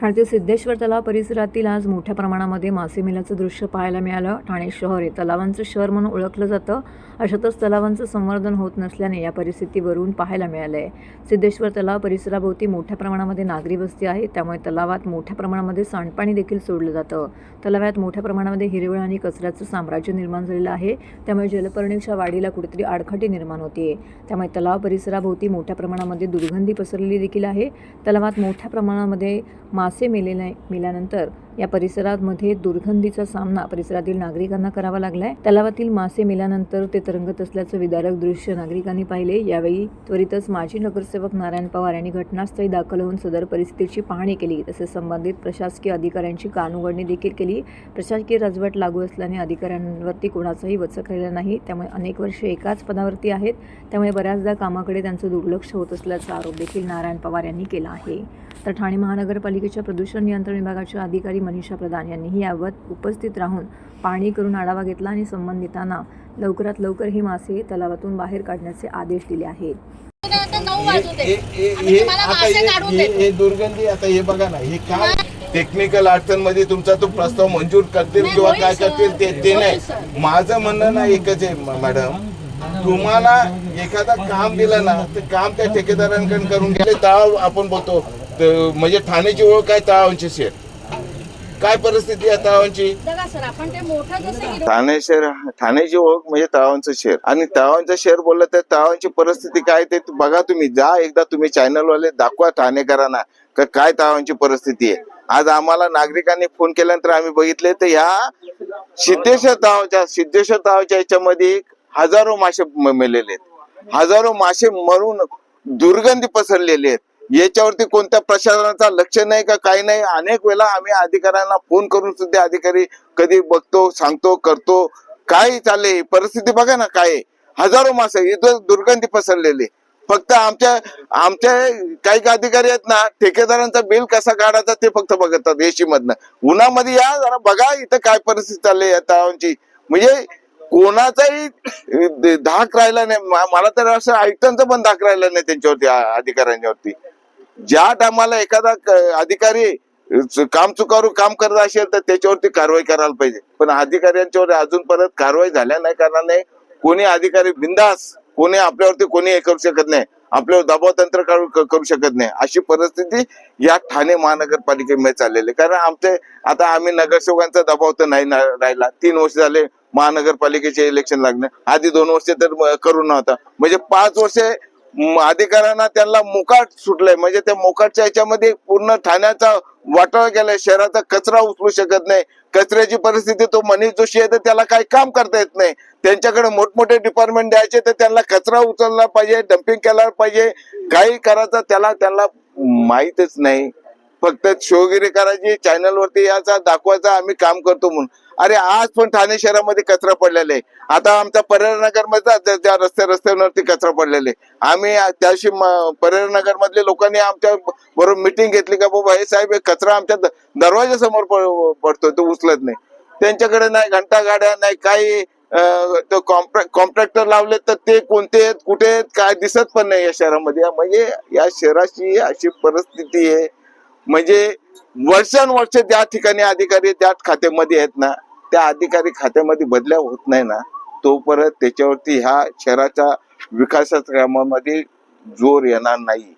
ठाण्यातील सिद्धेश्वर तलाव परिसरातील आज मोठ्या प्रमाणामध्ये मासेमिलाचं दृश्य पाहायला मिळालं. ठाणे शहर हे तलावांचं शहर म्हणून ओळखलं जातं. अशातच तलावांचं संवर्धन होत नसल्याने या परिस्थितीवरून पाहायला मिळालं आहे सिद्धेश्वर तलाव परिसराभोवती मोठ्या प्रमाणामध्ये नागरी वस्ती आहे. त्यामुळे तलावात मोठ्या प्रमाणामध्ये सांडपाणी देखील सोडलं जातं. तलावात मोठ्या प्रमाणामध्ये हिरवळ आणि कचऱ्याचं साम्राज्य निर्माण झालेलं आहे. त्यामुळे जलपर्णीच्या वाढीला कुठेतरी आडखटी निर्माण होते त्यामुळे तलाव परिसराभोवती मोठ्या प्रमाणामध्ये दुर्गंधी पसरलेली देखील आहे. तलावात मोठ्या प्रमाणामध्ये मा मासे नाही मेल्यानंतर या परिसरामध्ये दुर्गंधीचा सामना परिसरातील नागरिकांना करावा लागलाय. तलावातील मासे मेल्यानंतर ते तरंगत असल्याचं विदारक दृश्य नागरिकांनी पाहिले. यावेळी त्वरितच माजी नगरसेवक नारायण पवार यांनी घटनास्थळी दाखल होऊन सदर परिस्थितीची पाहणी केली. तसेच संबंधित प्रशासकीय अधिकाऱ्यांची कानउघडणी देखील केली. प्रशासकीय राजवट लागू असल्याने अधिकाऱ्यांवरती कोणाचाही वचक राहिला नाही. त्यामुळे अनेक वर्षे एकाच पदावरती आहेत. त्यामुळे बऱ्याचदा कामाकडे त्यांचं दुर्लक्ष होत असल्याचा आरोप देखील नारायण पवार यांनी केला आहे. तर ठाणे महानगरपालिकेच्या प्रदूषण नियंत्रण विभागाच्या अधिकारी मनीषा प्रधान यांनीही याबाबत उपस्थित राहून पाहणी करून आढावा घेतला आणि संबंधितांना लवकरात लवकर ही मासे तलावातून बाहेर काढण्याचे आदेश दिले आहेत. दुर्गंधी आता हे बघा ना हे काय टेक्निकल अडचणमध्ये तुमचा तो प्रस्ताव मंजूर करतील किंवा काय. करतील ते नाही. माझं म्हणणं ना एकच आहे मॅडम. तुम्हाला एखादा काम दिलं ना ते काम त्या ठेकेदारांकडून करून गेले तळाव आपण बोलतो म्हणजे ठाण्याची ओळख काय तळावांची शेर काय परिस्थिती आहे तळावांची बघा सर आपण ते मोठं जसं हिरवं ठाणे शहर ठाण्याची ओळख म्हणजे तळावांचं शहर. आणि तळावांचं शहर बोललं तर तळावांची परिस्थिती काय ते बघा तुम्ही. जा एकदा तुम्ही चॅनल वाले दाखवा ठाणेकरांना का काय तळावांची परिस्थिती आहे. आज आम्हाला नागरिकांनी फोन केल्यानंतर आम्ही बघितले तर ह्या सिद्धेश्वर तळावच्या सिद्धेश्वर तळावच्या याच्यामध्ये हजारो मासे मेलेले आहेत. हजारो मासे मरून दुर्गंधी पसरलेले आहेत. याच्यावरती कोणत्या प्रशासनाचा लक्ष नाही का काही नाही? अनेक वेळा आम्ही अधिकाऱ्यांना फोन करून सुद्धा अधिकारी कधी बघतो सांगतो करतो. काय चालले परिस्थिती बघा ना काय हजारो मासे इथं दुर्गंधी पसरलेली. फक्त आमच्या आमच्या काही काही अधिकारी आहेत ना ठेकेदारांचा बिल कसा काढायचा ते फक्त बघतात एसी मधनं उन्हामध्ये या जरा बघा इथं काय परिस्थिती चालली आहे म्हणजे कोणाचाही धाक राहिला नाही. मला तर असं ऐकतांचा पण धाक राहिला नाही त्यांच्यावरती अधिकाऱ्यांच्यावरती. ज्या टायमाला एखादा अधिकारी काम चुकारू काम करत असेल तर त्याच्यावरती कारवाई करायला पाहिजे. पण अधिकाऱ्यांच्यावर अजून परत कारवाई झाल्या नाही कारणाने कोणी अधिकारी बिंदास कोणी आपल्यावरती कोणी हे करू शकत नाही. आपल्यावर दबाव तंत्र करू करू शकत नाही. अशी परिस्थिती या ठाणे महानगरपालिकेमध्ये चाललेली आहे. कारण आमचे आता आम्ही नगरसेवकांचा दबाव तर नाही राहिला. तीन वर्ष झाले महानगरपालिकेचे इलेक्शन लागणे. आधी दोन वर्ष तर करू नव्हता. म्हणजे पाच वर्षे अधिकाऱ्यांना त्यांना मोकाट सुटलंय. म्हणजे त्या मोकाटच्या याच्यामध्ये पूर्ण ठाण्याचा वाटाळा गेलाय शहराचा कचरा उचलू शकत नाही. कचऱ्याची परिस्थिती तो मनीष जोशी आहे तर त्याला काही काम करता येत नाही. त्यांच्याकडे मोठमोठे डिपार्टमेंट द्यायचे तर त्यांना कचरा उचलला पाहिजे डम्पिंग केला पाहिजे. काही करायचं त्याला त्यांना माहीतच नाही. फक्त शोगिरी करायची चॅनल वरती याचा दाखवायचा आम्ही काम करतो म्हणून. अरे आज पण ठाणे शहरामध्ये कचरा पडलेला आहे. आता आमच्या पर्यटनगरमध्ये त्या रस्त्या रस्त्यांवरती कचरा पडलेला आहे. आम्ही त्याशी पर्यटनगर मधल्या लोकांनी आमच्या बरोबर मिटिंग घेतली का बाबा हे साहेब हे कचरा आमच्या दरवाजा दरवाजासमोर पडतोय तो उचलत नाही. त्यांच्याकडे नाही घंटा गाड्या नाही काही अं, कॉन्ट्रॅक्टर लावले तर ते कोणते आहेत कुठे आहेत काय दिसत पण नाही या शहरामध्ये. म्हणजे या शहराची अशी परिस्थिती आहे. म्हणजे वर्षानुवर्ष त्या ठिकाणी अधिकारी त्या खात्यामध्ये आहेत ना त्या अधिकारी खात्यामध्ये बदल्या होत नाही ना तो परत त्याच्यावरती ह्या शहराच्या विकासाच्या कामामध्ये जोर येणार नाही.